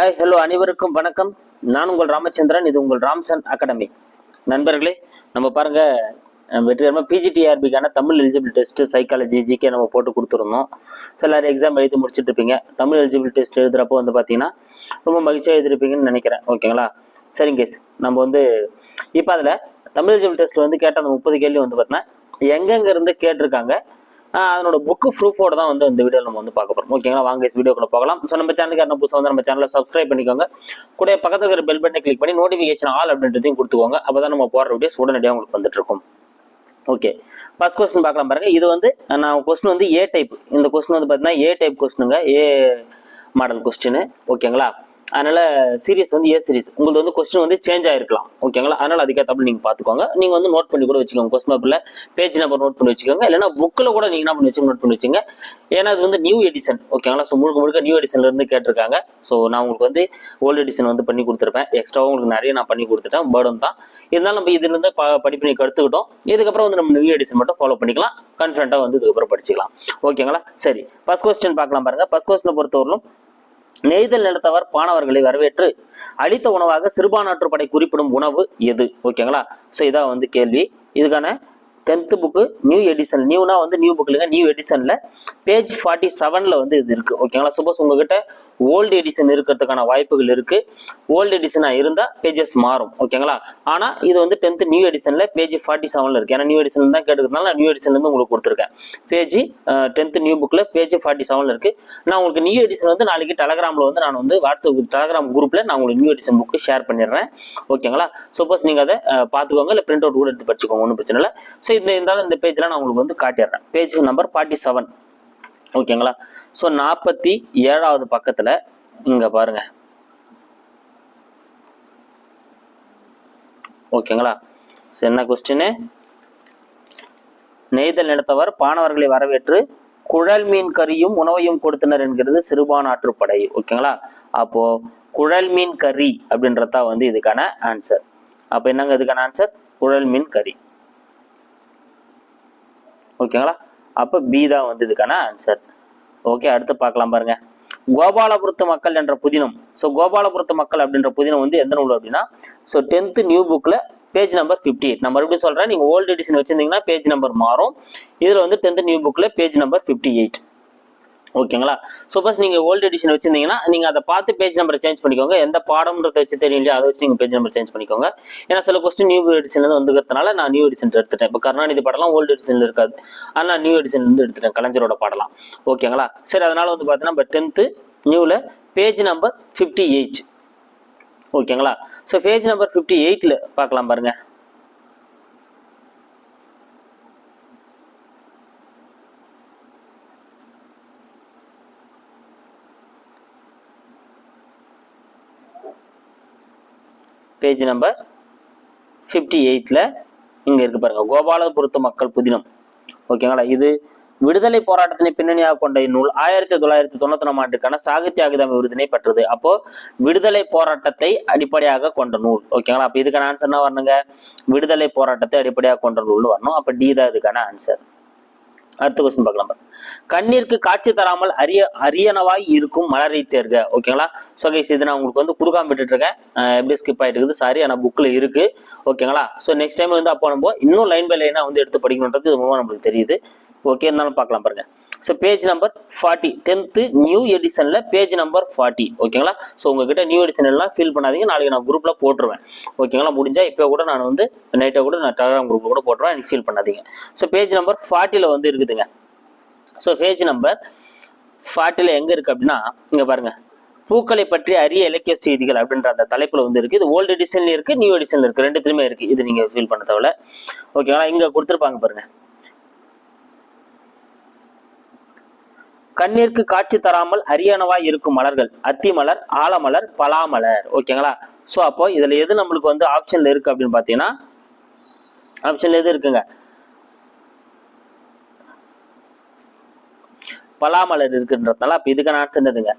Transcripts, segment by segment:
Hi hello அனைவருக்கும் வணக்கம். நான் உங்கள் ராமச்சந்திரன் இது உங்கள் ராம்சன் அகாடமி. நண்பர்களே நம்ம பாருங்க வெற்றிகரமாக பிஜிடிஆர்பிக்கான Tamil eligible test psychology GK நம்ம போட்டு கொடுத்துருந்தோம். ஸோ எல்லாரும் எக்ஸாம் எழுதி முடிச்சுட்டு இருப்பீங்க தமிழ் எலிஜிபிள் டெஸ்ட் எழுதுறப்போ வந்து பார்த்தீங்கன்னா ரொம்ப மகிழ்ச்சியாக எழுதிருப்பீங்கன்னு நினைக்கிறேன். ஓகேங்களா சரிங்க கேஸ் நம்ம வந்து இப்போ அதில் தமிழ் எலிஜிபிள் டெஸ்ட் வந்து கேட்ட அந்த முப்பது கேள்வி வந்து பார்த்தீங்கன்னா எங்கெங்க இருந்து கேட்டிருக்காங்க? அதனோட புக்கு ப்ரூஃபோட தான் வந்து இந்த வீடியோ நம்ம வந்து பார்க்க போகிறோம் ஓகேங்களா வாங்க வீடியோக்குள்ள போகலாம். ஸோ நம்ம சேனலுக்கு என்ன புதுசாக வந்து நம்ம சேனலை சப்ஸ்கிரைப் பண்ணிக்கோங்க. கூட பக்கத்துல இருக்கிற பெல் பட்டனை கிளிக் பண்ணி நோட்டிஃபிகேஷன் ஆல் அப்படின்றதையும் கொடுத்துக்கோங்க. அப்பதான் நம்ம போகிற வீடியோஸ் உடனடியாக உங்களுக்கு வந்துட்டு இருக்கும் ஓகே ஃபர்ஸ்ட் கொஸ்டின் பார்க்கலாம் பாருங்க. இது வந்து நான் கொஸ்டின் வந்து ஏ டைப் இந்த கொஸ்டின் வந்து பார்த்தீங்கன்னா ஏ டைப் கொஸ்டினுங்க ஏ மாடல் கொஸ்டின் ஓகேங்களா அதனால சீரிஸ் வந்து ஏ சீரிஸ் உங்களுக்கு வந்து கொஸ்டின் வந்து சேஞ்ச் ஆயிருக்கலாம். ஓகேங்களா அதனால அதுக்கேற்ற நீங்க பாத்துக்கோங்க. நீங்க வந்து நோட் பண்ணி கூட வச்சுக்கோங்க. கொஸ்டின் பேப்பரில் பேஜ் நம்பர் நோட் பண்ணி வச்சுக்கோங்க. இல்லைன்னா புக்கில் கூட நீங்க என்ன பண்ணி வச்சு நோட் பண்ணி வச்சுங்க ஏன்னா இது வந்து நியூ எடிஷன் ஓகேங்களா ஸோ முழுக்க முழுக்க நியூ எடிஷன்ல இருந்து கேட்டிருக்காங்க. ஸோ நான் உங்களுக்கு வந்து ஓல்டு எடிஷன் வந்து பண்ணி கொடுத்துருப்பேன். எக்ஸ்ட்ராவும் உங்களுக்கு நிறைய நான் பண்ணி கொடுத்துட்டேன். பேர்டும் தான். இருந்தாலும் நம்ம இதுல இருந்து ப படிப்பு கற்றுக்கிட்டோம் இதுக்கப்புறம் வந்து நம்ம நியூ எடிஷன் மட்டும் ஃபாலோ பண்ணிக்கலாம். கான்ஃபிடண்ட்டாக வந்து இதுக்கப்புறம் படிச்சுக்கலாம். ஓகேங்களா சரி. ஃபர்ஸ்ட் கொஸ்டின் பார்க்கலாம் பாருங்க. ஃபர்ஸ்ட் கொஸ்டினை பொறுத்தவரையிலும் நெய்தல் நிலத்தவர் பாணவர்களை வரவேற்று அளித்த உணவாக சிறுபான்மாற்றுப்படை குறிப்பிடும் உணவு எது? ஓகேங்களா? ஸோ இதான் வந்து கேள்வி. இதுக்கான டென்த்து புக்கு நியூ எடிஷன் நியூனா வந்து நியூ புக் இல்லைங்க நியூ எடிஷனில் பேஜ் ஃபார்ட்டி செவனில் வந்து இது இருக்குது ஓகேங்களா சப்போஸ் உங்ககிட்ட ஓல்டு எடிஷன் இருக்கிறதுக்கான வாய்ப்புகள் இருக்குது ஓல்டு எடிஷனாக இருந்தால் பேஜஸ் மாறும். ஓகேங்களா ஆனால் இது வந்து டென்த்து நியூ எடிஷனில் பேஜ் ஃபார்ட்டி செவனில் இருக்குது ஏன்னா நியூ எடிஷன் தான் கேட்டுக்கிறதுனால நான் நியூ எடிஷன்லேருந்து உங்களுக்கு கொடுத்துருக்கேன். பேஜ் டென்த்து நியூ புக்கில் பேஜ் ஃபார்ட்டி செவனில் இருக்குது நான் உங்களுக்கு நியூ எடிஷன் வந்து நாளைக்கு டெலகிராமில் வந்து நான் வந்து வாட்ஸ்அப் டெலகிராம் குரூப்பில் நான் உங்களுக்கு நியூ எடிஷன் புக்கு ஷேர் பண்ணிடுறேன். ஓகேங்களா சப்போஸ் நீங்கள் அதை பார்த்துக்கோங்க. இல்லை பிரிண்ட் அவுட் கூட எடுத்து படிச்சுக்கோங்க. ஒன்றும் பிரச்சனை இல்லை. ஸோ இந்த இருந்தாலும் இந்த பேஜில் நான் உங்களுக்கு வந்து காட்டிடுறேன். பேஜ் நம்பர் ஃபார்ட்டி செவன் ஓகேங்களா ஸோ நாற்பத்தி ஏழாவது பக்கத்தில் இங்கே பாருங்க. ஓகேங்களா ஸோ என்ன கொஸ்டின் நெய்தல் நிலத்தவர் பாணவர்களை வரவேற்று குழல் மீன் கறியும் உணவையும் கொடுத்தனர் என்கிறது சிறுபான் ஆற்றுப்படை. ஓகேங்களா அப்போ குழல் மீன் கறி அப்படின்றதா வந்து இதுக்கான ஆன்சர் அப்போ என்னங்க இதுக்கான ஆன்சர் குழல் மீன் கறி. ஓகேங்களா அப்போ பி தான் வந்து இதுக்கான ஆன்சர் ஓகே அடுத்து பார்க்கலாம் பாருங்க. கோபாலபுரத்து மக்கள் என்ற புதினம். ஸோ கோபாலபுரத்து மக்கள் அப்படின்ற புதினம் வந்து எந்த நூல் அப்படின்னா ஸோ டென்த்து நியூ புக்கில் பேஜ் நம்பர் ஃபிஃப்டி எயிட் நான் மறுபடியும் சொல்கிறேன் நீங்கள் ஓல்டு எடிஷன் வச்சிருந்தீங்கன்னா பேஜ் நம்பர் மாறும். இதில் வந்து டென்த்து நியூ புக்கில் பேஜ் நம்பர் ஃபிஃப்டி எயிட் ஓகேங்களா? சப்போஸ் நீங்கள் ஓல்டு எடிஷன் வச்சுருந்தீங்கன்னா நீங்கள் அதை பார்த்து பேஜ் நம்பரை சேஞ்ச் பண்ணிக்கோங்க. எந்த பாடம்ன்றத வச்சு தெரியும் இல்லையா அதை வச்சு நீங்கள் பேஜ் நம்பர் சேஞ்ச் பண்ணிக்கோங்க. ஏன்னா சில கொஸ்டின் நியூ எடிஷன்லேருந்து வந்துக்கிறதுனால நான் நியூ எடிஷன் எடுத்துட்டேன். இப்போ கருணாநிதி பாடலாம் ஓல்டு எடிஷனில் இருக்காது. அதனால் நியூ எடிஷன்லேருந்து எடுத்துட்டேன். கலைஞரோட பாடலாம். ஓகேங்களா? சரி அதனால் வந்து பார்த்தீங்கன்னா இப்போ டென்த்து நியூவில் பேஜ் நம்பர் ஃபிஃப்டி எயிட் ஓகேங்களா? ஸோ பேஜ் நம்பர் ஃபிஃப்டி எயிட்டில் பார்க்கலாம் பாருங்கள் பேஜ் நம்பர் ஃபிஃப்டி எயிட்டில் இங்கே இருக்குது பாருங்கள் கோபாலபுரத்து மக்கள் புதினம். ஓகேங்களா இது விடுதலை போராட்டத்தினை பின்னணியாக கொண்ட இந்நூல் ஆயிரத்தி தொள்ளாயிரத்தி தொண்ணூத்தி ஆண்டுக்கான சாகித்ய அகிதம் விருதினை பெற்றது. அப்போ விடுதலை போராட்டத்தை அடிப்படையாக கொண்ட நூல். ஓகேங்களா அப்போ இதுக்கான ஆன்சர் என்ன வரணுங்க? விடுதலை போராட்டத்தை அடிப்படையாக கொண்ட நூல் வரணும். அப்போ டி தான் இதுக்கான ஆன்சர் அடுத்த கொஸ்டின் பார்க்கலாம் பாருங்க. கண்ணிற்கு காட்சி தராமல் அரிய அரியனவாய் இருக்கும் மலரை தேர்க. ஓகேங்களா ஸோ கைஸ் இது நான் உங்களுக்கு வந்து கொடுக்காம விட்டுட்டு இருக்கேன். எப்படி ஸ்கிப் ஆகிட்டு இருக்குது? சாரி ஆனால் புக்கில் இருக்கு. ஓகேங்களா ஸோ நெக்ஸ்ட் டைம் வந்து அப்போ நம்ம இன்னும் லைன் பை லைனாக வந்து எடுத்து படிக்கணுன்றது இது மூலமாக நம்மளுக்கு தெரியுது. ஓகே இருந்தாலும் பார்க்கலாம் பாருங்க. So page number forty tenth new எடிஷனில் page number forty ஓகேங்களா ஸோ உங்ககிட்ட நியூ எடிஷன் எல்லாம் ஃபில் பண்ணாதீங்க. நாளைக்கு நான் குரூப்பில் போட்டுருவேன். ஓகேங்களா முடிஞ்சால் இப்போ கூட நான் வந்து நைட்டை கூட நான் டெலகிராம் குரூப்பில் கூட போட்டுருவேன். எனக்கு ஃபீல் பண்ணாதீங்க. ஸோ பேஜ் நம்பர் ஃபார்ட்டியில் வந்து இருக்குதுங்க. ஸோ பேஜ் நம்பர் ஃபார்ட்டியில் எங்கே இருக்குது அப்படின்னா இங்கே பாருங்கள் பூக்களை பற்றி அரிய இலக்கிய செய்திகள் அப்படின்ற அந்த தலைப்பில் வந்து இருக்குது இது ஓல்டு எடிஷன்ல இருக்குது நியூ எடிஷன்ல இருக்குது ரெண்டுத்துலையுமே இருக்குது இது நீங்கள் ஃபீல் பண்ண தேவை ஓகேங்களா இங்கே கொடுத்துருப்பாங்க பாருங்கள் கண்ணிற்கு காட்சி தராமல் அரியணவாய் இருக்கும் மலர்கள். அத்தி மலர் ஆலமலர் பலாமலர் ஓகேங்களா ஸோ அப்போ இதில் எது நம்மளுக்கு வந்து ஆப்ஷனில் இருக்கு அப்படின்னு பார்த்தீங்கன்னா ஆப்ஷன்ல எது இருக்குங்க? பலாமலர் இருக்குன்றதுனால அப்போ இதுக்கான ஆன்சர் என்னதுங்க?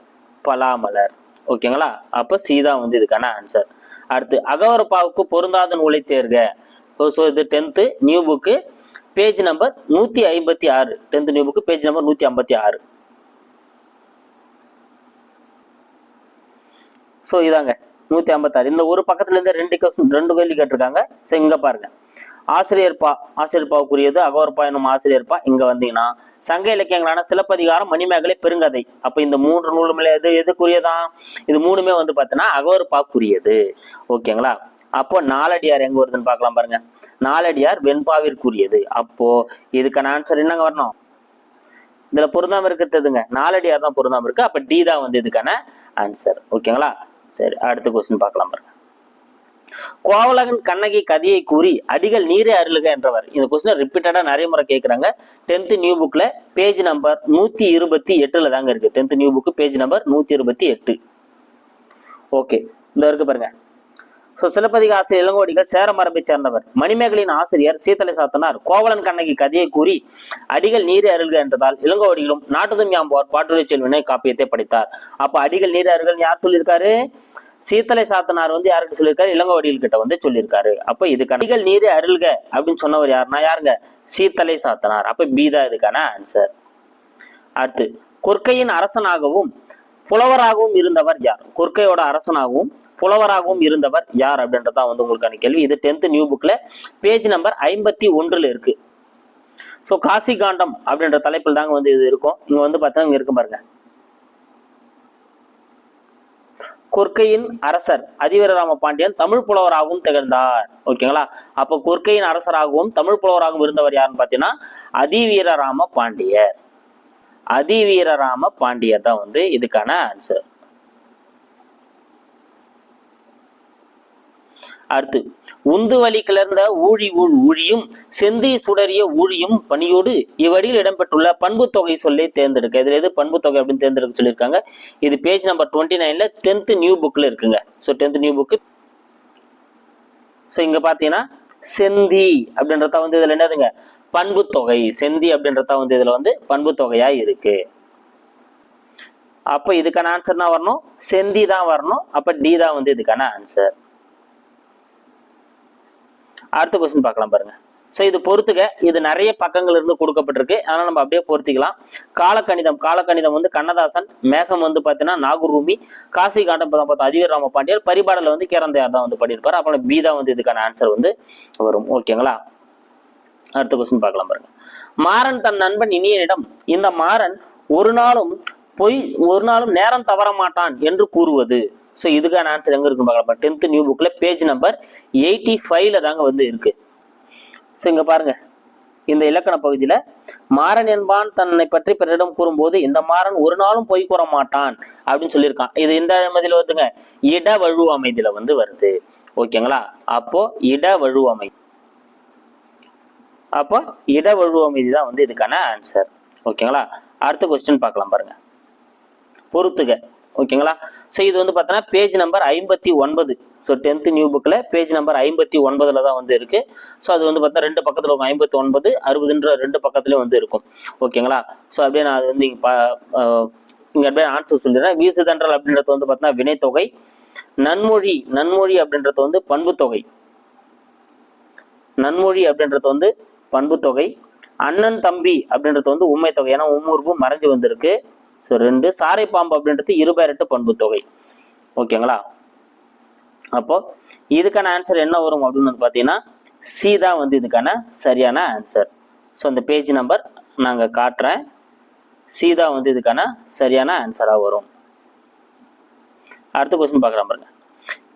பலாமலர் ஓகேங்களா அப்போ சீதா வந்து இதுக்கான ஆன்சர் அடுத்து அகவரப்பாவுக்கு பொருந்தாத நூலை தேர்க. ஸோ இது tenth new book page number நூற்றி ஐம்பத்தி ஆறு. Tenth new book page number நூற்றி ஐம்பத்தி ஆறு. ஸோ இதாங்க. நூற்றி ஐம்பத்தாறு. இந்த ஒரு பக்கத்துலேருந்து ரெண்டு கொஸ்டின் ரெண்டு கேள்வி கேட்டிருக்காங்க. ஸோ இங்கே பாருங்க. ஆசிரியர்பா ஆசிரியர்பாவுக்குரியது அகோர்பா என்னும் ஆசிரியர்பா இங்கே வந்தீங்கன்னா சங்க இலக்கியங்களான சிலப்பதிகாரம் மணிமேகலை பெருங்கதை. அப்போ இந்த மூன்று நூலுமே எது எதுக்குரியதான் இது மூணுமே வந்து பார்த்தீங்கன்னா அகோர்பாக்குரியது ஓகேங்களா? அப்போ நாலடியார் எங்கே வருதுன்னு பார்க்கலாம் பாருங்க. நாலடியார் வெண்பாவிற்குரியது. அப்போ இதுக்கான ஆன்சர் என்னங்க வரணும்? இதுல பொருந்தாம இருக்கிறதுங்க நாலடியார் தான் பொருந்தாம இருக்கு. அப்ப டி தான் வந்து இதுக்கான ஆன்சர் ஓகேங்களா? சரி அடுத்த கொஸ்டின் பார்க்கலாம் பாருங்க. கோவலகன் கண்ணகி கதையை கூறி அடிகள் நீரே அருளுக என்றவர். இந்த கொஸ்டின் ரிப்பீட்டடா நிறைய முறை கேட்குறாங்க டென்த் நியூ புக்ல பேஜ் நம்பர் நூத்தி இருபத்தி எட்டுல தாங்க இருக்கு. Tenth new book page number நூத்தி இருபத்தி எட்டு. ஓகே இந்த இருக்கு பாருங்க. ஸோ சிலப்பதிக ஆசிரியர் இளங்கோடிகள் சேர சேர்ந்தவர். மணிமேகலின் ஆசிரியர் சீத்தலை சாத்தனார் கோவலன் கண்ணகி கதையை கூறி அடிகள் நீர் அருள்க என்றதால் இளங்கோடிகளும் நாட்டுதும் யாம்போர் பாட்டுரை செல்வினை காப்பியத்தை படித்தார். அப்போ அடிகள் நீர் அருள்கள் யார் சொல்லியிருக்காரு? சீத்தலை சாத்தனார் வந்து யாருக்கு சொல்லியிருக்காரு? இளங்கோடிகள் கிட்ட வந்து சொல்லியிருக்காரு. அப்போ இதுக்கான அடிகள் நீரே அருள்க அப்படின்னு சொன்னவர் யாருன்னா யாருங்க? சீத்தலை சாத்தனார். அப்போ பீதா இதுக்கான ஆன்சர் அடுத்து கொற்கையின் அரசனாகவும் புலவராகவும் இருந்தவர் யார்? கொற்கையோட அரசனாகவும் புலவராகவும் இருந்தவர் யார் அப்படின்றதான் வந்து உங்களுக்கான கேள்வி. இது டென்த் நியூ புக்ல பேஜ் நம்பர் ஐம்பத்தி ஒன்றுல இருக்கு. ஸோ காசி காண்டம் அப்படின்ற தலைப்பில் தாங்க வந்து இது இருக்கும். இங்க வந்து பார்த்தா இங்க இருக்கு பாருங்க. கொர்க்கையின் அரசர் அதிவீரராம பாண்டியன் தமிழ் புலவராகவும் திகழ்ந்தார். ஓகேங்களா அப்போ கொர்க்கையின் அரசராகவும் தமிழ் புலவராகவும் இருந்தவர் யாருன்னு பார்த்தீங்கன்னா அதிவீரராம பாண்டியர் அதிவீரராம பாண்டியர் தான் வந்து இதுக்கான ஆன்சர் அடுத்து உந்து வழி கிளர்ந்த ஊழி ஊழ் ஊழியும் செந்தி சுடரிய ஊழியும் பணியோடு இவ்வடியில் இடம்பெற்றுள்ள பண்பு தொகை சொல்லி தேர்ந்தெடுக்க. இதுல எது பண்பு தொகை அப்படின்னு தேர்ந்தெடுக்க சொல்லியிருக்காங்க? இது பேஜ் நம்பர் டுவெண்ட்டி நைன்ல டென்த் நியூ புக்ல இருக்குங்க. So tenth new book so இங்க பாத்தீங்கன்னா செந்தி அப்படின்றத வந்து இதுல என்னதுங்க? பண்பு தொகை செந்தி அப்படின்றத வந்து இதுல வந்து பண்பு தொகையா இருக்கு. அப்போ இதுக்கான ஆன்சர்னா வரணும்? செந்தி தான் வரணும். அப்போ டி தான் வந்து இதுக்கான ஆன்சர் அடுத்த கொஸ்டின் பார்க்கலாம் பாருங்க. ஸோ இது பொறுத்துக்க இது நிறைய பக்கங்கள் இருந்து கொடுக்கப்பட்டிருக்கு. அதனால் நம்ம அப்படியே பொருத்திக்கலாம் காலக்கணிதம் காலக்கணிதம் வந்து கண்ணதாசன் மேகம் வந்து பார்த்தீங்கன்னா நாகூர்மி காசி காண்டம் பார்த்தா அதிவீர் ராம பாண்டியர் பரிபாடல வந்து கேரந்தையார் தான் வந்து பண்ணியிருப்பார். அப்புறம் பி தான் வந்து இதுக்கான ஆன்சர் வந்து வரும். ஓகேங்களா அடுத்த கொஸ்டின் பார்க்கலாம் பாருங்க. மாறன் தன் நண்பன் இனியனிடம் இந்த மாறன் ஒரு நாளும் பொய் ஒரு நாளும் நேரம் தவற மாட்டான் என்று கூறுவது. ஸோ இதுக்கான ஆன்சர் எங்கே இருக்குன்னு பார்க்கலாம். டென்த் நியூ புக்ல பேஜ் நம்பர் எயிட்டி ஃபைவ்ல தாங்க வந்து இருக்குது ஸோ இங்கே பாருங்க. இந்த இலக்கண பகுதியில் மாறன் என்பான் தன்னை பற்றி பிறரிடம் கூறும்போது இந்த மாறன் ஒரு நாளும் பொய் கூற மாட்டான் அப்படின்னு சொல்லியிருக்கான். இது இந்த அமைதியில் வருதுங்க. இட வழு அமைதியில் வந்து வருது. ஓகேங்களா? அப்போ இட வழு அமை அப்போ இட வழு அமைதி தான் வந்து இதுக்கான ஆன்சர் ஓகேங்களா? அடுத்த கொஸ்டின் பார்க்கலாம் பாருங்க. பொறுத்துக. ஓகேங்களா ஸோ இது வந்து பார்த்தோன்னா பேஜ் நம்பர் ஐம்பத்தி ஒன்பது. ஸோ டென்த்து நியூ புக்கில் பேஜ் நம்பர் ஐம்பத்தி ஒன்பதுல தான் வந்து இருக்கு. ஸோ அது வந்து பார்த்தா ரெண்டு பக்கத்தில் இருக்கும். ஐம்பத்தி ஒன்பது அறுபதுன்ற ரெண்டு பக்கத்துலேயும் வந்து இருக்கும். ஓகேங்களா ஸோ அப்படியே நான் அது வந்து இங்கே பா இங்கே அப்படியே ஆன்சர் சொல்லிடுறேன். வீசுதன்றல் அப்படின்றது வந்து பார்த்தீங்கன்னா வினைத்தொகை. நன்மொழி நன்மொழி அப்படின்றது வந்து பண்புத்தொகை. நன்மொழி அப்படின்றது வந்து பண்புத்தொகை. அண்ணன் தம்பி அப்படின்றது வந்து உண்மை தொகை ஏன்னா உம்முறுப்பும் மறைஞ்சு வந்திருக்கு. ஸோ ரெண்டு சாரை பாம்பு அப்படின்றது இருபெரட்டு பண்பு தொகை. ஓகேங்களா அப்போ இதுக்கான ஆன்சர் என்ன வரும் அப்படின்னு வந்து பார்த்தீங்கன்னா சி தான் வந்து இதுக்கான சரியான ஆன்சர் ஸோ அந்த பேஜ் நம்பர் நாங்கள் காட்டுறேன். சி தான் வந்து இதுக்கான சரியான ஆன்சராக வரும். அடுத்த கொஸ்டின் பார்க்குறேன் பாருங்க.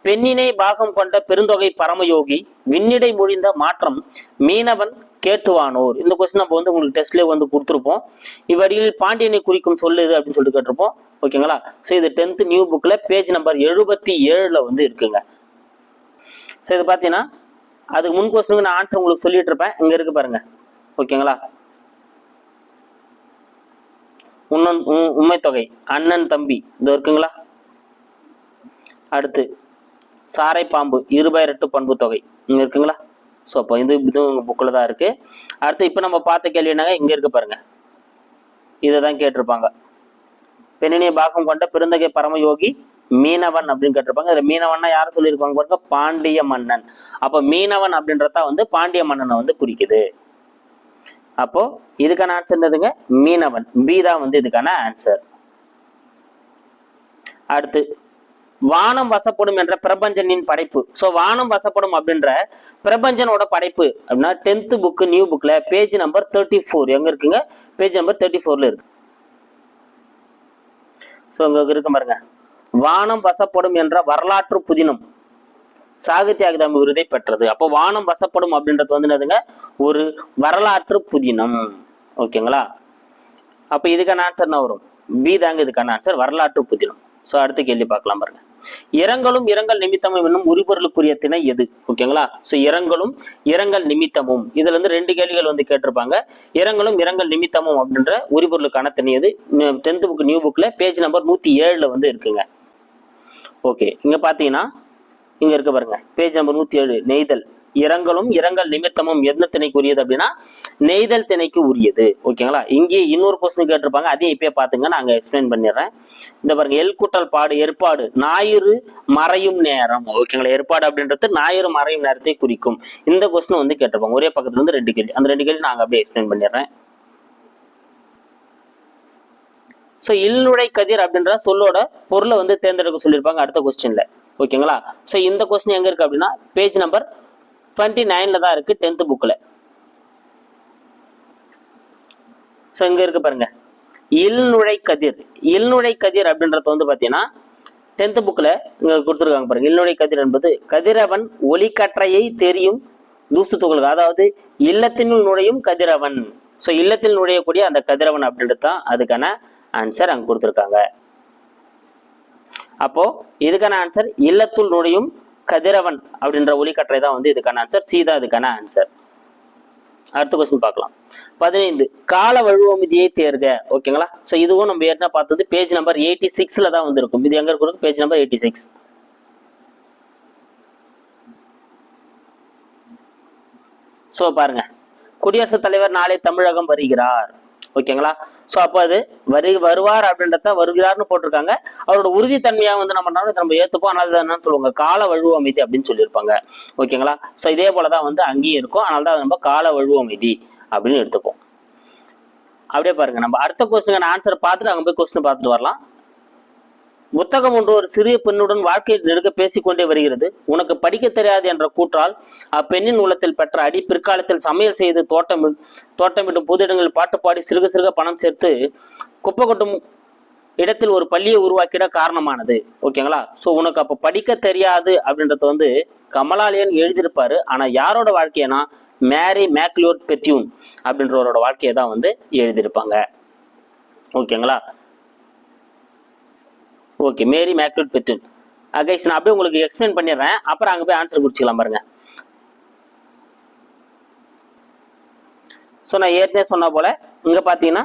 பெண்ணினை பாகம் கொண்ட பெருந்தொகை பரமயோகி விண்ணிடை முடிந்த மாற்றம் மீனவன் கேட்டுவானோர். இந்த கொஸ்டின் நம்ம வந்து உங்களுக்கு டெஸ்ட்லேயே வந்து கொடுத்துருப்போம். இவ்வடியில் பாண்டியனை குறிக்கும் சொல்லுது அப்படின்னு சொல்லிட்டு கேட்டிருப்போம். ஓகேங்களா ஸோ இது டென்த் நியூ புக்கில் பேஜ் நம்பர் எழுபத்தி ஏழில் வந்து இருக்குங்க. ஸோ இது பார்த்தீங்கன்னா அதுக்கு முன் கொஸ்டினுக்கு நான் ஆன்சர் உங்களுக்கு சொல்லிட்டு இருப்பேன். இங்கே இருக்கு பாருங்க. ஓகேங்களா உன்னன் உண்மை தொகை அண்ணன் தம்பி. இது இருக்குங்களா? அடுத்து. சாரை பாம்பு இருபெயரெட்டு பண்பு தொகை இங்க இருக்குங்களா? ஸோ அப்போ இது இதுவும் உங்கள் புக்கில் தான் இருக்குது அடுத்து இப்போ நம்ம பார்த்த கேள்வி என்னங்க? இங்கே இருக்கு பாருங்க. இதை தான் கேட்டிருப்பாங்க. பெண்ணினிய பாகம் கொண்ட பெருந்தகை பரமயோகி மீனவன் அப்படின்னு கேட்டிருப்பாங்க. இதில் மீனவன்னா யாரும் சொல்லியிருப்பாங்க பாருங்க? பாண்டிய மன்னன். அப்போ மீனவன் அப்படின்றதா வந்து பாண்டிய மன்னனை வந்து குறிக்குது. அப்போ இதுக்கான ஆன்சர் என்னதுங்க? மீனவன். பி தான் வந்து இதுக்கான ஆன்சர் அடுத்து வானம் வசப்படும் என்ற பிரபஞ்சனின் படைப்பு. ஸோ வானம் வசப்படும் அப்படின்ற பிரபஞ்சனோட படைப்பு. அப்படின்னா டென்த்து புக்கு நியூ புக்கில் பேஜ் நம்பர் தேர்ட்டி ஃபோர் எங்கே இருக்குங்க? பேஜ் நம்பர் தேர்ட்டி ஃபோர்ல இருக்கு. ஸோ இங்கே இருக்கு பாருங்க. வானம் வசப்படும் என்ற வரலாற்று புதினம். சாகித்ய அகாதமி விருதை பெற்றது. அப்போ வானம் வசப்படும் அப்படின்றது வந்து என்னதுங்க? ஒரு வரலாற்று புதினம். ஓகேங்களா? அப்போ இதுக்கான ஆன்சர் என்ன வரும்? பி தாங்க இதுக்கான ஆன்சர் வரலாற்று புதினம். ஸோ அடுத்த கேள்வி பார்க்கலாம் பாருங்க. இரங்கலும் இரங்கல் நிமித்தமும் என்னும் உரிபொருளுக்குரிய திணை எது? ஓகேங்களா ஸோ இரங்கலும் இரங்கல் நிமித்தமும். இதுல இருந்து ரெண்டு கேள்விகள் வந்து கேட்டிருப்பாங்க. இரங்கலும் இரங்கல் நிமித்தமும் அப்படின்ற உரிபொருளுக்கான திணை எது? டென்த் புக் நியூ புக்ல பேஜ் நம்பர் நூத்தி ஏழுல வந்து இருக்குங்க. ஓகே இங்க பாத்தீங்கன்னா இங்க இருக்க பாருங்க. பேஜ் நம்பர் நூத்தி ஏழு நெய்தல். இரங்கலும் இரங்கல் நிமித்தமும் எந்த திணைக்கு உரியது அப்படின்னா நெய்தல் திணைக்கு உரியது. ஓகேங்களா? இங்கே இன்னொரு கொஸ்டின் கேட்டிருப்பாங்க. அதையும் இப்பயே பார்த்துங்க. நாங்க எக்ஸ்பிளைன் பண்ணிடுறேன். இந்த பாருங்க எல் கூட்டல் பாடு ஏற்பாடு ஞாயிறு மறையும் நேரம். ஓகேங்களா? ஏற்பாடு அப்படின்றது ஞாயிறு மறையும் நேரத்தை குறிக்கும். இந்த கொஸ்டின் வந்து கேட்டிருப்பாங்க. ஒரே பக்கத்துல இருந்து ரெண்டு கேள்வி. அந்த ரெண்டு கேள்வி நாங்க அப்படியே எக்ஸ்பிளைன் பண்ணிடுறேன். ஸோ இல்நுழை கதிர் அப்படின்ற சொல்லோட பொருளை வந்து தேர்ந்தெடுக்க சொல்லியிருப்பாங்க அடுத்த கொஸ்டின்ல ஓகேங்களா? ஸோ இந்த கொஸ்டின் எங்க இருக்கு அப்படின்னா பேஜ் நம்பர் டுவெண்ட்டி நைனில் தான் இருக்குது டென்த்து புக்கில் ஸோ இங்கே இருக்கு பாருங்க. இல்நுழை கதிர். இல்நுழை கதிர் அப்படின்றது வந்து பார்த்தீங்கன்னா டென்த்து புக்கில் இங்கே கொடுத்துருக்காங்க பாருங்க. இல்நுழை கதிர் என்பது கதிரவன் ஒளிக்கற்றையை தெரியும் தூசு துகள்கள். அதாவது இல்லத்தினுள் நுழையும் கதிரவன். ஸோ இல்லத்தில் நுழையக்கூடிய அந்த கதிரவன் அப்படின்றது தான் அதுக்கான ஆன்சர் அங்கே கொடுத்துருக்காங்க. அப்போ இதுக்கான ஆன்சர் இல்லத்துள் நுழையும் கதிரவன் அப்படின்ற ஒளிக்கற்றை தான் வந்து இதுக்கான ஆன்சர் சீதா இதுக்கான ஆன்சர் அடுத்த கொஸ்டின் பார்க்கலாம். பதினைந்து கால வழுவமிதியை தேர்க. ஓகேங்களா ஸோ இதுவும் நம்ம ஏற்கனவே பார்த்தது பேஜ் நம்பர் எயிட்டி சிக்ஸ்ல தான் வந்து இருக்கும் இது எங்கே இருக்கும் page number eighty six so பாருங்க. குடியரசுத் தலைவர் நாளை தமிழகம் வருகிறார். ஓகேங்களா ஸோ அப்போ அது வரு வருவார் அப்படின்றத வருகிறார்னு போட்டிருக்காங்க. அவரோட உறுதித்தன்மையாக வந்து நம்ம பண்ணாலும் நம்ம ஏற்றுப்போம் ஆனால் என்னன்னு சொல்லுவாங்க. கால வழுவு அமைதி அப்படின்னு சொல்லியிருப்பாங்க. ஓகேங்களா? ஸோ இதே போல தான் வந்து அங்கேயும் இருக்கும். அதனால தான் நம்ம கால வழுவு அமைதி அப்படின்னு எடுத்துப்போம். அப்படியே பாருங்க. நம்ம அடுத்த கொஸ்டினுக்கான ஆன்சர் பார்த்துட்டு அங்கே போய் கொஸ்டின் பார்த்துட்டு வரலாம். புத்தகம் ஒன்று ஒரு சிறிய பெண்ணுடன் வாழ்க்கையை நெருக்க பேசிக்கொண்டே வருகிறது. உனக்கு படிக்க தெரியாது என்ற கூற்றால் அப்பெண்ணின் உள்ளத்தில் பெற்ற அடி பிற்காலத்தில் சமையல் செய்து தோட்டம் தோட்டமிடும் பொது இடங்களில் பாட்டு பாடி சிறுக சிறுக பணம் சேர்த்து குப்பை கொட்டும் இடத்தில் ஒரு பள்ளியை உருவாக்கிட காரணமானது. ஓகேங்களா? ஸோ உனக்கு அப்போ படிக்க தெரியாது அப்படின்றது வந்து கமலாலயன் எழுதியிருப்பாரு. ஆனால் யாரோட வாழ்க்கையனா மேரி மேக்லியோட் பெத்யூன் அப்படின்றவரோட வாழ்க்கையை தான் வந்து எழுதியிருப்பாங்க. ஓகேங்களா? ஓகே மேரி மேக்லூட் பெத்தூன் அகைஸ் நான் அப்படியே உங்களுக்கு எக்ஸ்பிளைன் பண்ணிடுறேன். அப்புறம் அங்கே போய் ஆன்சர் குடிச்சிக்கலாம் பாருங்க. ஸோ நான் ஏற்கனவே சொன்ன போல இங்கே பார்த்தீங்கன்னா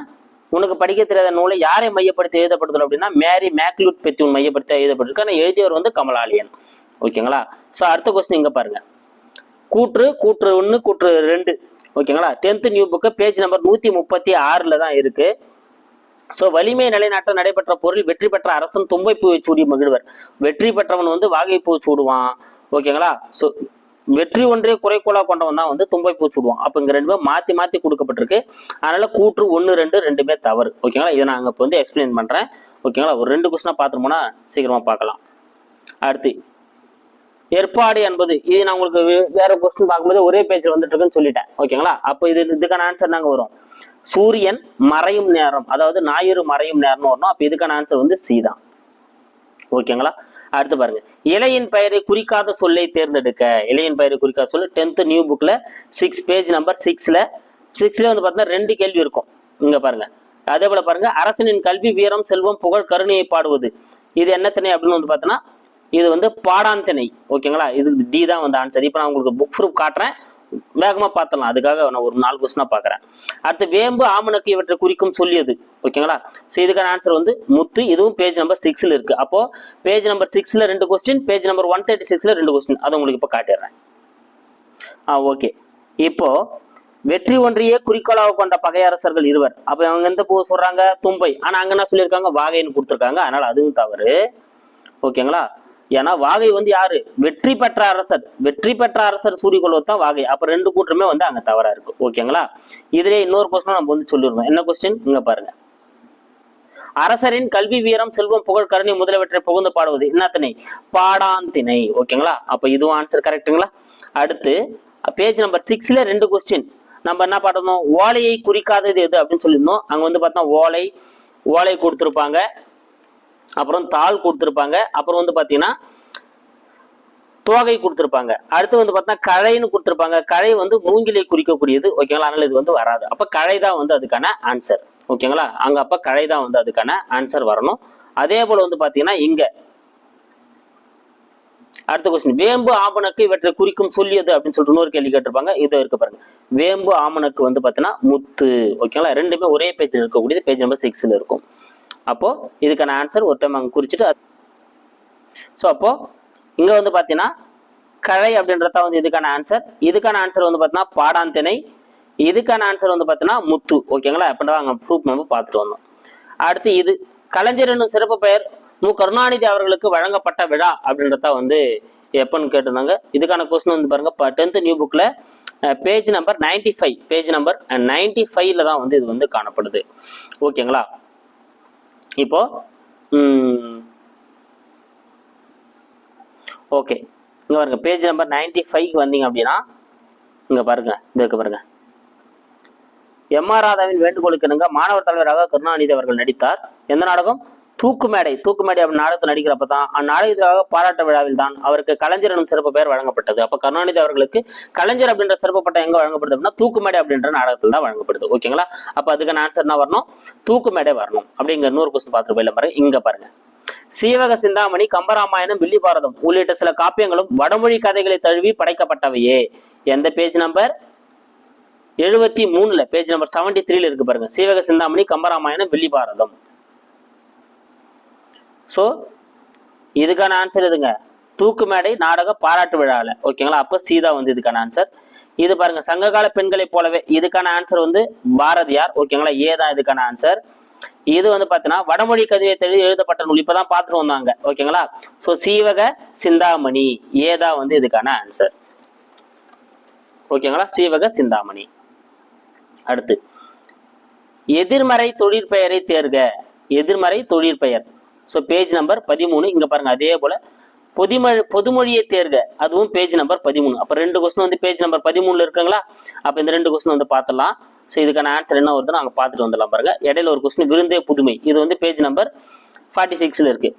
உனக்கு படிக்க தெரியாத நூலை யாரை மையப்படுத்தி எழுதப்படுதல் அப்படின்னா மேரி மேக்லூட் பெத்தியூன் மையப்படுத்தி எழுதப்பட்டிருக்கு. ஆனால் எழுதியவர் வந்து கமலாலியன் ஓகேங்களா ஸோ அடுத்த கொஸ்டின் இங்கே பாருங்க. கூற்று கூற்று ஒன்று கூற்று ரெண்டு. ஓகேங்களா tenth new book page number நூற்றி முப்பத்தி ஆறில் தான் இருக்குது ஸோ வலிமை நிலைநாட்ட நடைபெற்ற போரில் வெற்றி பெற்ற அரசன் தும்பை பூவை சூடி மகிழ்வர். வெற்றி பெற்றவன் வந்து வாகை பூ சூடுவான். ஓகேங்களா? ஸோ வெற்றி ஒன்றே குறைக்கோளா கொண்டவன் தான் வந்து தும்பை பூ சூடுவான். அப்போ இங்கே ரெண்டுமே மாற்றி மாற்றி கொடுக்கப்பட்டிருக்கு. அதனால கூற்று ஒன்று ரெண்டு ரெண்டுமே தவறு. ஓகேங்களா? இதை நான் இப்போ வந்து எக்ஸ்பிளைன் பண்ணுறேன் ஓகேங்களா? ஒரு ரெண்டு கொஸ்டினாக பார்த்துருமோனா சீக்கிரமாக பார்க்கலாம். அடுத்து ஏற்பாடு என்பது இது நான் உங்களுக்கு வேற கொஸ்டின் பார்க்கும்போது ஒரே பேஜில் வந்துட்டு இருக்குன்னு சொல்லிட்டேன். ஓகேங்களா? அப்போ இது இதுக்கான ஆன்சர் நாங்கள் வரும். சூரியன் மறையும் நேரம் அதாவது ஞாயிறு மறையும் நேரம்னு வரணும். அப்போ இதுக்கான ஆன்சர் வந்து சி தான். ஓகேங்களா அடுத்து பாருங்க. இலையின் பெயரை குறிக்காத சொல்லை தேர்ந்தெடுக்க. இலையின் பெயரை குறிக்காத சொல்லு டென்த்து நியூ புக்கில் சிக்ஸ் பேஜ் நம்பர் சிக்ஸில் சிக்ஸ்ல வந்து பார்த்தீங்கன்னா ரெண்டு கேள்வி இருக்கும். இங்கே பாருங்க. அதே போல பாருங்க. அரசனின் கல்வி வீரம் செல்வம் புகழ் கருணையை பாடுவது. இது என்ன திணை அப்படின்னு வந்து பார்த்தோன்னா இது வந்து பாடாந்திணை ஓகேங்களா இது டி தான் வந்து ஆன்சர் இப்போ நான் உங்களுக்கு புக் ப்ரூஃப் காட்டுறேன். வேகமா பார்த்தலாம் அதுக்காக நான் ஒரு நாலு கொஸ்டினா பார்க்குறேன். அடுத்து வேம்பு ஆமணக்கு இவற்றை குறிக்கும் சொல்லியது ஓகேங்களா? ஸோ இதுக்கான ஆன்சர் வந்து முத்து இதுவும் பேஜ் நம்பர் சிக்ஸ்ல இருக்கு. அப்போ பேஜ் நம்பர் சிக்ஸ்ல ரெண்டு question page number one thirty சிக்ஸ்ல ரெண்டு கொஸ்டின் அதை உங்களுக்கு இப்போ காட்டிடுறேன். ஆ ஓகே. இப்போ வெற்றி ஒன்றையே குறிக்கோளாக கொண்ட பகையரசர்கள் இருவர். அப்ப அவங்க எந்த பூ சொல்றாங்க? தும்பை. ஆனா அங்க என்ன சொல்லியிருக்காங்க? வாகைன்னு கொடுத்துருக்காங்க. அதனால அதுவும் தவறு. ஓகேங்களா? ஏன்னா வாகை வந்து யாரு? வெற்றி பெற்ற அரசர். வெற்றி பெற்ற அரசர் சூடிக்கொள்வது தான் வாகை. அப்ப ரெண்டு கூட்டமே வந்து அங்க தவறா இருக்கு. ஓகேங்களா இதுலயே இன்னொரு கொஸ்டின் நம்ம வந்து சொல்லிருந்தோம் என்ன கொஸ்டின் இங்க பாருங்க. அரசரின் கல்வி வீரம் செல்வம் புகழ் கருணை முதலியவற்றை புகுந்து பாடுவது என்னத்தினை பாடாந்திணை. ஓகேங்களா அப்ப இதுவும் ஆன்சர் கரெக்ட்டுங்களா அடுத்து பேஜ் நம்பர் சிக்ஸ்ல ரெண்டு கொஸ்டின் நம்ம என்ன பாடணும்? ஓலையை குறிக்காதது எது அப்படின்னு சொல்லியிருந்தோம். அங்க வந்து பார்த்தா ஓலை ஓலை கொடுத்துருப்பாங்க. அப்புறம் தாள் கொடுத்துருப்பாங்க. அப்புறம் வந்து பார்த்தீங்கன்னா தோகை கொடுத்துருப்பாங்க. அடுத்து வந்து பார்த்தீங்கன்னா கழைன்னு கொடுத்துருப்பாங்க. கழை வந்து மூங்கிலை குறிக்கக்கூடியது. ஓகேங்களா அதனால இது வந்து வராது. அப்போ கழை தான் வந்து அதுக்கான ஆன்சர் ஓகேங்களா அங்கே அப்போ கழை தான் வந்து அதுக்கான ஆன்சர் வரணும். அதே போல் வந்து பார்த்தீங்கன்னா இங்கே. அடுத்த கொஸ்டின் வேம்பு ஆமணக்கு இவற்றை குறிக்கும் சொல்லியது அப்படின்னு சொல்லிட்டு இன்னொரு கேள்வி கேட்டிருப்பாங்க. இது இருக்க பாருங்க. வேம்பு ஆமணக்கு வந்து பார்த்தீங்கன்னா முத்து. ஓகேங்களா ரெண்டுமே ஒரே பேஜில் இருக்கக்கூடியது. பேஜ் நம்பர் சிக்ஸில் இருக்கும். அப்போது இதுக்கான ஆன்சர் ஒரு டைம் அங்கே குறிச்சிட்டு ஸோ அப்போது இங்கே வந்து பார்த்தீங்கன்னா கழை அப்படின்றத வந்து இதுக்கான ஆன்சர் இதுக்கான ஆன்சர் வந்து பார்த்தீங்கன்னா பாடாந்திணை இதுக்கான ஆன்சர் வந்து பார்த்தீங்கன்னா முத்து. ஓகேங்களா அப்படின்றத அங்கே ப்ரூஃப் நம்ம பார்த்துட்டு வந்தோம். அடுத்து இது கலைஞர் என்னும் சிறப்பு பெயர் மு. கருணாநிதி அவர்களுக்கு வழங்கப்பட்ட விழா அப்படின்றத வந்து எப்போன்னு கேட்டிருந்தாங்க. இதுக்கான கொஸ்டின் வந்து பாருங்க இப்போ டென்த்து நியூ புக்கில் page number 95 five page number ninety ஃபைவ்ல தான் வந்து இது வந்து காணப்படுது. ஓகேங்களா இப்போ ஓகே இங்க பாருங்க பேஜ் நம்பர் 95 ஃபைவ்க்கு வந்தீங்க அப்படின்னா இங்க பாருங்க இதுக்கு பாருங்க. எம் ஆர் ராதாவின் வேண்டுகோளுக்கு இணங்க மாணவர் தலைவராக கருணாநிதி அவர்கள் நடித்தார். எந்த நாடகம்? தூக்கு மேடை தூக்கு மேடை அப்படி நாடகத்தில் நடிக்கிறப்ப தான் அந்நாடகத்திற்காக பாராட்ட விழாவில் தான் அவருக்கு கலைஞர் எனும் சிறப்பு பெயர் வழங்கப்பட்டது. அப்போ கருணாநிதி அவர்களுக்கு கலைஞர் அப்படின்ற சிறப்பு பட்டம் எங்க வழங்கப்படுது அப்படின்னா தூக்கு மேடை அப்படின்ற நாடகத்தில் தான் வழங்கப்படுது. ஓகேங்களா? அப்ப அதுக்கான ஆன்சர் என்ன வரணும்? தூக்கு மேடை வரணும் அப்படிங்கிற நூறு கொஸ்டின் பார்த்துட்டு போயில பாருங்க இங்க பாருங்க. சீவக சிந்தாமணி கம்பராமாயணம் வில்லிபாரதம் உள்ளிட்ட சில காப்பியங்களும் வடமொழி கதைகளை தழுவி படைக்கப்பட்டவையே. எந்த பேஜ் நம்பர் எழுபத்தி மூணுல பேஜ் நம்பர் செவன்டி த்ரீல இருக்கு பாருங்க. சீவக சிந்தாமணி கம்பராமாயணம் வில்லிபாரதம் ஸோ இதுக்கான ஆன்சர் எதுங்க? தூக்கு மேடை நாடக பாராட்டு விழாவில் ஓகேங்களா அப்போ சீதா வந்து இதுக்கான ஆன்சர் இது பாருங்க சங்ககால பெண்களைப் போலவே இதுக்கான ஆன்சர் வந்து பாரதியார். ஓகேங்களா ஏ தான் இதுக்கான ஆன்சர் இது வந்து பார்த்தீங்கன்னா வடமொழி கதிவை தெளி எழுதப்பட்ட நூல். இப்பதான் பார்த்துட்டு வந்தாங்க ஓகேங்களா ஸோ சீவக சிந்தாமணி. ஏதா வந்து இதுக்கான ஆன்சர் ஓகேங்களா சீவக சிந்தாமணி. அடுத்து. எதிர்மறை தொழிற்பெயரை தேர்க. எதிர்மறை தொழிற்பெயர். ஸோ பேஜ் நம்பர் பதிமூணு. இங்கே பாருங்கள் அதே போல் பொதுமொழி பொதுமொழியை தேர்க. அதுவும் பேஜ் நம்பர் பதிமூணு. அப்போ ரெண்டு கொஸ்டின் வந்து பேஜ் நம்பர் பதிமூணில் இருக்குங்களா? அப்போ இந்த ரெண்டு கொஸ்டின் வந்து பார்த்துடலாம். ஸோ இதுக்கான ஆன்சர் என்ன வருதுன்னு நாங்கள் பார்த்துட்டு வந்துடலாம் பாருங்கள் இடையில ஒரு கொஸ்டின் விருந்தே புதுமை. இது வந்து பேஜ் நம்பர் ஃபார்ட்டி சிக்ஸில் இருக்குது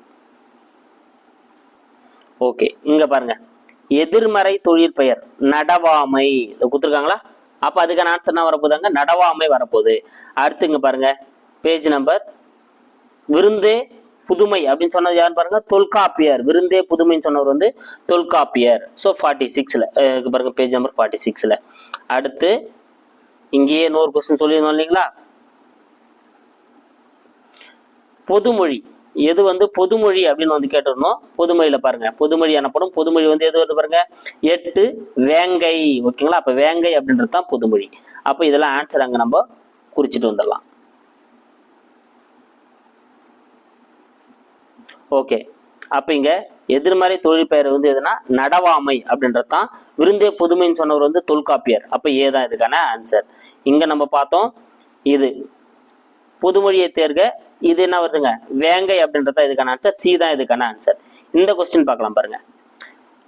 ஓகே இங்கே பாருங்க. எதிர்மறை தொழில் பெயர் நடவாமை. இதை கொடுத்துருக்காங்களா? அப்போ அதுக்கான ஆன்சர் என்ன வரப்போதாங்க நடவாமை வரப்போகுது. அடுத்து இங்கே பாருங்க பேஜ் நம்பர் விருந்தே புதுமை அப்படின்னு சொன்னது யாருன்னு பாருங்க? தொல்காப்பியர். விருந்தே புதுமைன்னு சொன்னவர் வந்து தொல்காப்பியர். ஸோ ஃபார்ட்டி சிக்ஸில் பாருங்க பேஜ் நம்பர் ஃபார்ட்டி சிக்ஸில் அடுத்து இங்கேயே இன்னொரு கொஸ்டின் சொல்லியிருந்தோம் இல்லைங்களா? பொதுமொழி. எது வந்து பொதுமொழி அப்படின்னு வந்து கேட்டிருந்தோம். பொதுமொழியில பாருங்க பொதுமொழி எனப்படும். பொதுமொழி வந்து எது வருது பாருங்க? எட்டு வேங்கை. ஓகேங்களா? அப்ப வேங்கை அப்படின்றது தான் பொதுமொழி. அப்போ இதெல்லாம் ஆன்சர் அங்கே நம்ம குறிச்சிட்டு வந்துடலாம். ஓகே அப்போ இங்கே எதிர்மறை தொழிற்பெயர் வந்து எதுனா நடவாமை அப்படின்றது தான் விருந்தே புதுமைன்னு சொன்னவர் வந்து தொல்காப்பியர். அப்போ ஏ தான் இதுக்கான ஆன்சர் இங்கே நம்ம பார்த்தோம் இது புதுமொழியை தேர்க இது என்ன வருதுங்க? வேங்கை அப்படின்றது தான் இதுக்கான ஆன்சர் சி தான் இதுக்கான ஆன்சர் இந்த கொஸ்டின் பார்க்கலாம் பாருங்க.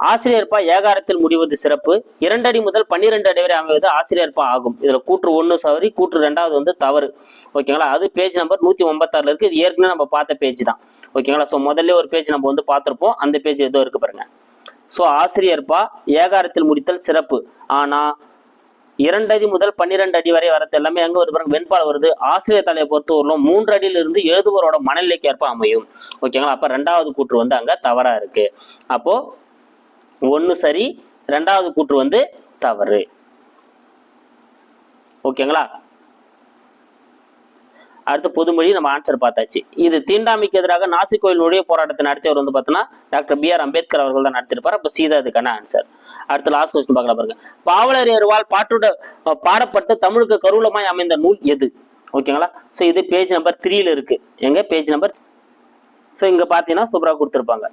ஆசிரியர்ப்பா ஏகாரத்தில் முடிவது சிறப்பு. இரண்டடி முதல் பன்னிரெண்டு அடி வரை அமைவது ஆசிரியர்ப்பா ஆகும். இதுல கூற்று ஒன்று சவரி கூற்று ரெண்டாவது வந்து தவறு. ஓகேங்களா அது பேஜ் நம்பர் நூத்தி ஒன்பத்தாறுல இருக்கு. இது ஏற்கனவே நம்ம பார்த்த பேஜ் தான். ஓகேங்களா? ஸோ முதல்ல ஒரு பேஜ் நம்ம வந்து பார்த்துருப்போம். அந்த பேஜ் ஏதோ இருக்கு பாருங்க. ஸோ ஆசிரியர்பா ஏகாரத்தில் முடித்தல் சிறப்பு. ஆனா இரண்டடி முதல் பன்னிரெண்டு அடி வரை வரது எல்லாமே எங்க வருது பாருங்க? வெண்பால் வருது. ஆசிரியர் தலையை பொறுத்தவரையிலும் மூன்று அடியிலிருந்து எழுதுவரோட மனநிலைக்கு ஏற்ப அமையும். ஓகேங்களா? அப்ப ரெண்டாவது கூற்று வந்து அங்க தவறா இருக்கு. அப்போ ஒன்று சரி ரெண்டாவது கூற்று வந்து தவறு. ஓகேங்களா? அடுத்து பொதுமொழி நம்ம ஆன்சர் பார்த்தாச்சு. இது தீண்டாமைக்கு எதிராக நாசி கோயிலுடைய போராட்டத்தை நடத்தியவர் வந்து பார்த்தோன்னா டாக்டர் பி ஆர் அம்பேத்கர் அவர்கள் தான் நடத்திருப்பார். அப்போ சீதா இதுக்கான ஆன்சர் அடுத்து லாஸ்ட் கொஸ்டின் பார்க்கலாம் பாருங்க. பாவலர் ஏறுவால் பாட்டோட பாடப்பட்டு தமிழுக்கு கருவூலமாய் அமைந்த நூல் எது? ஓகேங்களா ஸோ இது பேஜ் நம்பர் த்ரீல இருக்கு. எங்க? பேஜ் நம்பர் ஸோ இங்கே பார்த்தீங்கன்னா சூப்பராக கொடுத்துருப்பாங்க.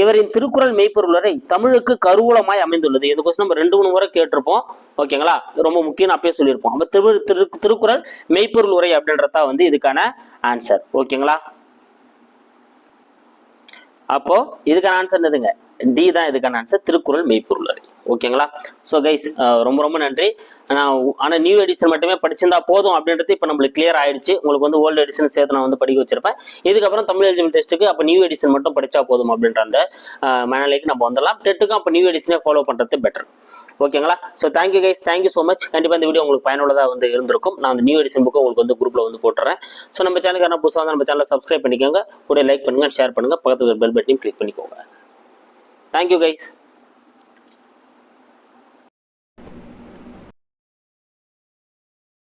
இவரின் திருக்குறள் மெய்ப்பொருள் மெய்ப்பொருளரை தமிழுக்கு கருவூலமாய் அமைந்துள்ளது. இந்த கொஸ்டின் நம்ம ரெண்டு மூணு முறை கேட்டிருப்போம். ஓகேங்களா? ரொம்ப முக்கியம் அப்பயே சொல்லியிருப்போம். அப்போ திரு திரு திருக்குறள் மெய்ப்பொருள் உரை அப்படின்றதா வந்து இதுக்கான ஆன்சர் ஓகேங்களா? அப்போ இதுக்கான ஆன்சர் என்னதுங்க? டி தான் இதுக்கான ஆன்சர் திருக்குறள் மெய்ப்பொருள் உரை ஓகேங்களா? ஸோ கைஸ் ரொம்ப ரொம்ப நன்றி. நான் ஆனால் நியூ எடிஷன் மட்டுமே படிச்சிருந்தா போதும் அப்படின்றது இப்போ நம்மளுக்கு கிளியர் ஆயிடுச்சு. உங்களுக்கு வந்து ஓல்டு எடிஷன் சேர்த்து நான் வந்து படிக்க வச்சிருப்பேன். இதுக்கப்புறம் தமிழ் எலிஜிபிள் டெஸ்ட்டுக்கு அப்போ நியூ எடிஷன் மட்டும் படித்தா போதும் அப்படின்ற அந்த மனநிலைக்கு நம்ம வந்துடலாம். டெட்டுக்கும் அப்போ நியூ எடிஷனே ஃபாலோ பண்ணுறது பெட்டர் ஓகேங்களா? So thank you guys thank you so much கண்டிப்பாக இந்த வீடியோ உங்களுக்கு பயனுள்ளதாக வந்து இருந்திருக்கும். நான் அந்த நியூ எடிஷன் புக்கு உங்களுக்கு வந்து குரூப்பில் வந்து போட்டுறேன். ஸோ நம்ம சேனலுக்கு என்ன புதுசாக வந்து நம்ம சேனலை சப்ஸ்கிரைப் பண்ணிக்கோங்க. கூட லைக் பண்ணுங்கள் ஷேர் பண்ணுங்கள் பக்கத்தில் பெல் பட்டனையும் கிளிக் பண்ணிக்கோங்க. Thank you guys